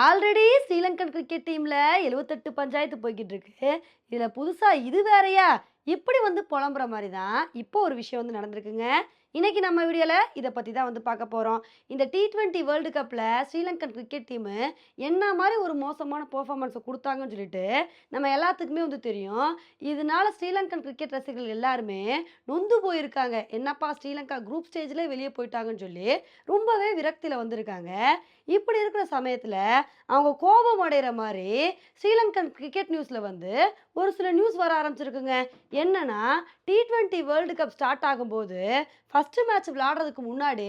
Already Sri Lankan cricket டீமில் எழுபத்தெட்டு பஞ்சாயத்து போய்கிட்டு இருக்கு. இதில் புதுசாக இது வேறயா? இப்படி வந்து புலம்புற மாதிரி தான் இப்போ ஒரு விஷயம் வந்து நடந்திருக்குங்க. இன்றைக்கி நம்ம வீடியோவில் இதை பற்றி தான் வந்து பார்க்க போகிறோம் இந்த T20 வேர்ல்டு கப்பில் ஸ்ரீலங்கன் கிரிக்கெட் டீமு என்ன மாதிரி ஒரு மோசமான பர்ஃபார்மன்ஸை கொடுத்தாங்கன்னு சொல்லிட்டு நம்ம எல்லாத்துக்குமே வந்து தெரியும். இதனால ஸ்ரீலங்கன் கிரிக்கெட் ரசிகர்கள் எல்லாருமே நொந்து போயிருக்காங்க. என்னப்பா ஸ்ரீலங்கா குரூப் ஸ்டேஜில் வெளியே போயிட்டாங்கன்னு சொல்லி ரொம்பவே விரக்தியில் வந்திருக்காங்க. இப்படி இருக்கிற சமயத்தில் அவங்க கோபம் அடைகிற மாதிரி ஸ்ரீலங்கன் கிரிக்கெட் நியூஸில் வந்து ஒரு சில நியூஸ் வர ஆரம்பிச்சிருக்குங்க. என்னன்னா T20 வேர்ல்டு கப் ஸ்டார்ட் ஆகும்போது ஃபஸ்ட்டு மேட்ச் விளாடுறதுக்கு முன்னாடி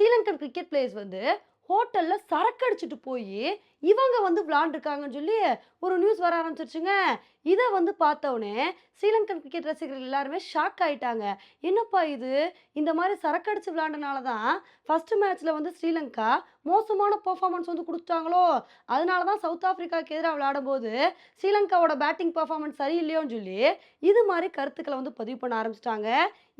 ஸ்ரீலங்கன் கிரிக்கெட் பிளேயர்ஸ் வந்து ஹோட்டலில் சரக்கு அடிச்சுட்டு போய் இவங்க வந்து விளாண்டுருக்காங்கன்னு சொல்லி ஒரு நியூஸ் வர ஆரம்பிச்சிருச்சுங்க. இதை வந்து பார்த்தவொடனே ஸ்ரீலங்கன் கிரிக்கெட் ரசிகர்கள் எல்லாருமே ஷாக் ஆயிட்டாங்க. என்னப்பா இது? இந்த மாதிரி சரக்கடிச்சு விளாண்டனால தான் ஃபஸ்ட்டு மேட்ச்சில் வந்து ஸ்ரீலங்கா மோசமான பெர்ஃபார்மன்ஸ் வந்து கொடுத்துட்டாங்களோ அதனால தான் சவுத் ஆப்பிரிக்காவுக்கு எதிராக விளையாடும்போது ஸ்ரீலங்காவோட பேட்டிங் பெர்ஃபார்மன்ஸ் சரியில்லையோன்னு சொல்லி இது மாதிரி கருத்துக்களை வந்து பதிவு பண்ண ஆரம்பிச்சிட்டாங்க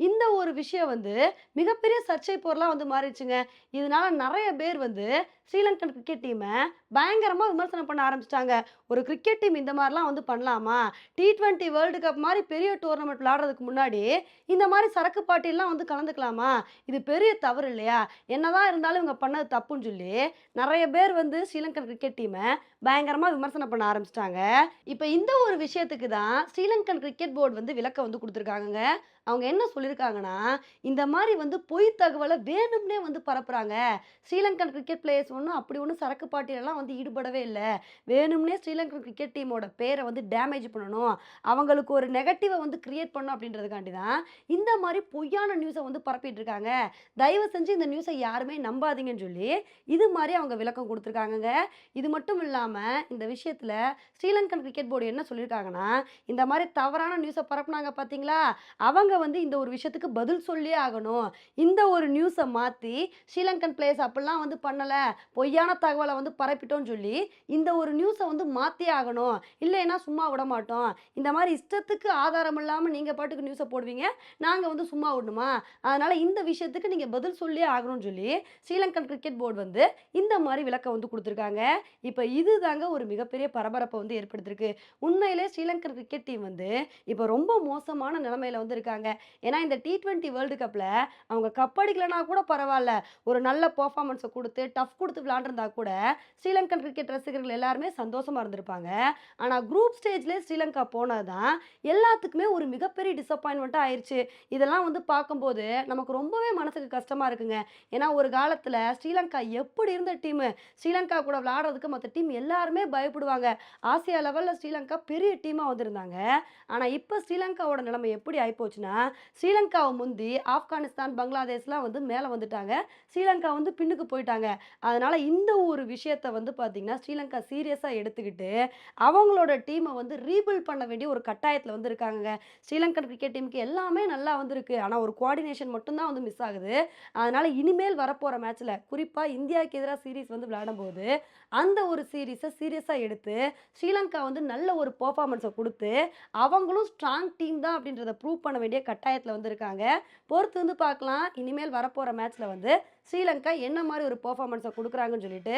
இந்த ஒரு விஷயம் வந்து மிகப்பெரிய சர்ச்சை பொருளாக வந்து மாறிடுச்சுங்க. இதனால நிறைய பேர் வந்து ஸ்ரீலங்கன் கிரிக்கெட் டீமை பய பயங்கரமாக விமர்சனம் பண்ண ஆரம்பிச்சிட்டாங்க ஒரு கிரிக்கெட் டீம் இந்த மாதிரிலாம் வந்து பண்ணலாமா? T20 வேர்ல்டு கப் மாதிரி பெரிய டோர்னமெண்ட் விளாடுறதுக்கு முன்னாடி இந்த மாதிரி சரக்கு பாட்டிலாம் வந்து கலந்துக்கலாமா? இது பெரிய தவறு இல்லையா? என்னதான் இருந்தாலும் இவங்க பண்ணது தப்புன்னு சொல்லி நிறைய பேர் வந்து ஸ்ரீலங்கன் கிரிக்கெட் டீமை பயங்கரமாக விமர்சனம் பண்ண ஆரம்பிச்சிட்டாங்க இப்போ இந்த ஒரு விஷயத்துக்கு தான் ஸ்ரீலங்கன் கிரிக்கெட் போர்டு வந்து விளக்க வந்து கொடுத்துருக்காங்க அவங்க என்ன சொல்லியிருக்காங்கன்னா, இந்த மாதிரி வந்து பொய் தகவலை வேணும்னே வந்து பரப்புறாங்க. ஸ்ரீலங்கன் கிரிக்கெட் பிளேயர்ஸ் ஒன்றும் அப்படி ஒன்றும் சரக்கு பாட்டிலெல்லாம் வந்து ஈடுபடவே இல்லை வேணும்னே ஸ்ரீலங்கன் கிரிக்கெட் டீமோட பேரை வந்து டேமேஜ் பண்ணணும். அவங்களுக்கு ஒரு நெகட்டிவை வந்து கிரியேட் பண்ணணும் அப்படின்றதுக்காண்டி தான் இந்த மாதிரி பொய்யான நியூஸை வந்து பரப்பிட்டு இருக்காங்க. தயவு செஞ்சு இந்த நியூஸை யாருமே நம்பாதீங்கன்னு சொல்லி இது மாதிரி அவங்க விளக்கம் கொடுத்துருக்காங்க இது மட்டும் இல்லாமல் இந்த விஷயத்தில் ஸ்ரீலங்கன் கிரிக்கெட் போர்டு என்ன சொல்லியிருக்காங்கன்னா, இந்த மாதிரி தவறான நியூஸை பரப்புனாங்க பார்த்தீங்களா? அவங்க வந்து இந்த ஒரு விஷயத்துக்கு பதில் சொல்லியே ஆகணும். இந்த ஒரு நியூஸை மாற்றி ஸ்ரீலங்கன் பிளேயர்ஸ் அப்படிலாம் வந்து பண்ணலை பொய்யான தகவலை வந்து பரப்பிட்டோம்னு சொல்லி இந்த ஒரு நியூஸை வந்து மாற்றி ஆகணும். இல்லைன்னா சும்மா விட மாட்டோம் இந்த மாதிரி இஷ்டத்துக்கு ஆதாரம் இல்லாம நீங்க பாட்டுக்கு நியூஸை போடுவீங்க. நாங்க வந்து சும்மா விடணுமா? அதனால இந்த விஷயத்துக்கு நீங்க பதில் சொல்லியே ஆகணும்னு சொல்லி ஸ்ரீலங்கன் கிரிக்கெட் போர்டு வந்து இந்த மாதிரி விளக்கம் வந்து குடுத்துருக்காங்க. இப்ப இதுதாங்க ஒரு மிகப்பெரிய பரபரப்பை வந்து ஏற்படுத்திருக்கு உண்மையிலே ஸ்ரீலங்கன் கிரிக்கெட் டீம் வந்து இப்போ ரொம்ப மோசமான நிலைமையில வந்து இருக்காங்க. ஏன்னா இந்த T20 வேர்ல்டு கப்ல அவங்க கப் அடிக்கலனா கூட பரவாயில்ல ஒரு நல்ல பர்ஃபார்மன்ஸை கொடுத்து டஃப் கொடுத்து விளாண்டுருந்தா கூட ஸ்ரீலங்கன் கிரிக்கெட் ரசிகர்கள் எல்லாருமே சந்தோஷமாக இருந்திருப்பாங்க. ஆனால் குரூப் ஸ்டேஜ்லயே ஸ்ரீலங்கா போனது தான் எல்லாத்துக்குமே ஒரு மிகப்பெரிய டிசப்பாயின்மெண்ட்டாக ஆயிடுச்சு இதெல்லாம் வந்து பார்க்கும்போது நமக்கு ரொம்பவே மனசுக்கு கஷ்டமாக இருக்குங்க. ஏன்னா ஒரு காலத்தில் ஸ்ரீலங்கா எப்படி இருந்த டீமு. ஸ்ரீலங்கா கூட விளையாடுறதுக்கு மற்ற டீம் எல்லாருமே பயப்படுவாங்க. ஆசியா லெவலில் ஸ்ரீலங்கா பெரிய டீமாக வந்திருந்தாங்க. ஆனால் இப்போ ஸ்ரீலங்காவோட நிலைமை எப்படி ஆகிப்போச்சுன்னா ஸ்ரீலங்காவை முந்தி ஆப்கானிஸ்தான், பங்களாதேஷ்லாம் வந்து மேலே வந்துட்டாங்க. ஸ்ரீலங்கா வந்து பின்னுக்கு போயிட்டாங்க. அதனால் இந்த ஒரு விஷயத்த வந்து பார்த்தீங்கன்னா, ஸ்ரீலங்கா சீரியஸாக எடுத்துக்கிட்டு அவங்களோட டீமை வந்து ரீபில்ட் பண்ண வேண்டிய ஒரு கட்டாயத்தில் வந்து இருக்காங்கங்க. ஸ்ரீலங்கன் கிரிக்கெட் டீமுக்கு எல்லாமே நல்லா வந்திருக்கு. ஆனால் ஒரு கோஆர்டினேஷன் மட்டும்தான் வந்து மிஸ் ஆகுது. அதனால் இனிமேல் வரப்போகிற மேட்ச்சில் குறிப்பாக இந்தியாவுக்கு எதிராக சீரிஸ் வந்து விளையாடும்போது அந்த ஒரு சீரீஸை சீரியஸாக எடுத்து ஸ்ரீலங்கா வந்து நல்ல ஒரு பர்ஃபார்மன்ஸை கொடுத்து அவங்களும் ஸ்ட்ராங் டீம் தான் அப்படின்றத ப்ரூவ் பண்ண வேண்டிய கட்டாயத்தில் வந்திருக்காங்க பொறுத்து வந்து பார்க்கலாம். இனிமேல் வரப்போகிற மேட்ச்சில் வந்து ஸ்ரீலங்கா என்ன மாதிரி ஒரு பர்ஃபார்மன்ஸை கொடுக்குறாங்கன்னு சொல்லிட்டு.